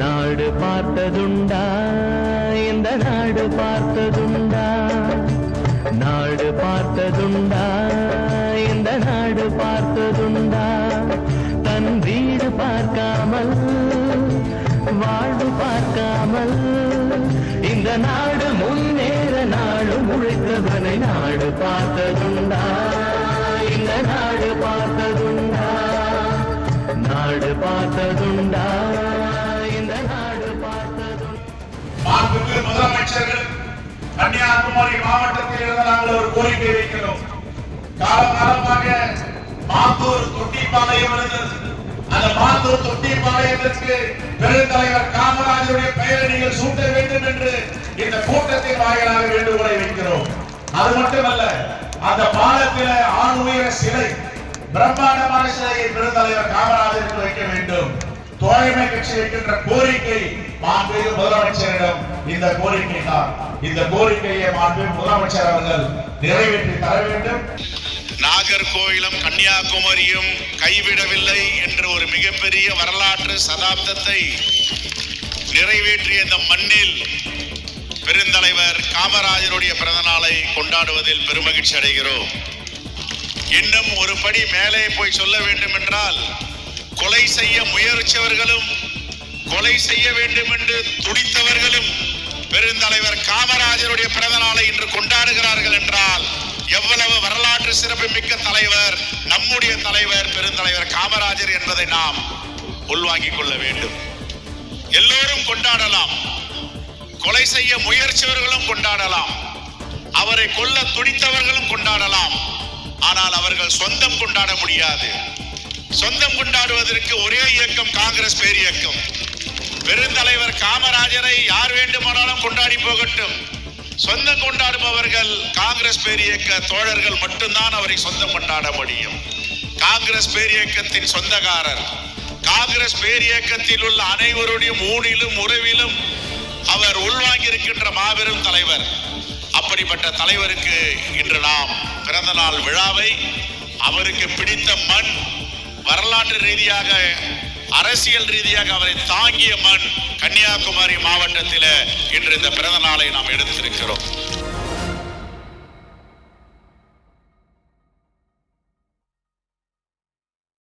நாடு பார்த்ததுண்டா? இந்த நாடு பார்த்ததுண்டா? நாடு பார்த்ததுண்டா? இந்த நாடு பார்த்ததுண்டா? தன் வீடு பார்க்காமல் வாழ்வு பார்க்காமல் இந்த நாடு முன்னேற நாடு முழைத்தவனை நாடு பார்த்ததுண்டா? இந்த நாடு பார்த்ததுண்டா? நாடு பார்த்ததுண்டா? அமைச்சர்கள் கன்னியாகுமரி மாவட்டத்தில் இருந்து நாங்கள் ஒரு கோரிக்கை வைக்கிறோம். காலகாலமாக மாத்தூர் தொட்டிப்பாளையம் இருந்தது அந்த மாத்தூர் தொட்டிப்பாளையத்திற்கு பெருந்தலைவர் காமராஜருடைய பெயரை நீங்கள் சூட்ட வேண்டும் என்று இந்த கூட்டத்தின் வாயிலாக வேண்டுகோளை வைக்கிறோம். அது மட்டுமல்ல அந்த பாலத்தில ஆண் உயர சிலை பிரம்மாண்டமான சிலையை பெருந்தலைவர் காமராஜருக்கு வைக்க வேண்டும். தலைமை கட்சி வைக்கின்ற கோரிக்கை மாண்பு முதலமைச்சரிடம் இந்த கோரிக்கை தான் இந்த கோரிக்கையை மாண்பு முதலமைச்சர் அவர்கள் நிறைவேற்றி தர வேண்டும். நாகர்கோயிலும் கன்னியாகுமரியும் கைவிடவில்லை என்ற ஒரு மிகப்பெரிய வரலாற்று சதாப்தத்தை நிறைவேற்றிய இந்த மண்ணில் பெருந்தலைவர் காமராஜருடைய பிறந்த நாளை கொண்டாடுவதில் பெருமகிழ்ச்சி அடைகிறோம். இன்னும் ஒரு படி மேலே போய் சொல்ல வேண்டும் என்றால் கொலை செய்ய முயற்சியவர்களும் கொலை செய்ய வேண்டும் என்று துடித்தவர்களும் பெருந்தலைவர் காமராஜருடைய பிறந்த நாளை இன்று கொண்டாடுகிறார்கள் என்றால் எவ்வளவு வரலாற்று சிறப்புமிக்க தலைவர் நம்முடைய தலைவர் பெருந்தலைவர் காமராஜர் என்பதை நாம் உள்வாங்கிக் கொள்ள வேண்டும். எல்லோரும் கொண்டாடலாம். கொலை செய்ய முயற்சியவர்களும் கொண்டாடலாம். அவரை கொல்ல துடித்தவர்களும் கொண்டாடலாம். ஆனால் அவர்கள் சொந்தம் கொண்டாட முடியாது. சொந்தம் கொண்டாடுவதற்கு ஒரே இயக்கம் காங்கிரஸ் பேர் இயக்கம். பெருந்தலைவர் காமராஜரை யார் வேண்டுமானாலும் கொண்டாடி போகட்டும். சொந்தம் கொண்டாடுபவர்கள் காங்கிரஸ் பேர் இயக்க தோழர்கள் மட்டும்தான் அவரை சொந்தம் கொண்டாட முடியும். காங்கிரஸ் பேர் இயக்கத்தின் சொந்தக்காரர். காங்கிரஸ் பேர் இயக்கத்தில் உள்ள அனைவருடைய ஊனிலும் உறவிலும் அவர் உள்வாங்கி இருக்கின்ற மாபெரும் தலைவர். அப்படிப்பட்ட தலைவருக்கு இன்று நாம் பிறந்த நாள் விழாவை அவருக்கு பிடித்த மண் வரலாற்று ரீதியாக அரசியல் ரீதியாக அவரை தாங்கிய மண் கன்னியாகுமரி மாவட்டத்தில் இன்று இந்த பிறந்த நாளை நாம் எடுத்திருக்கிறோம்.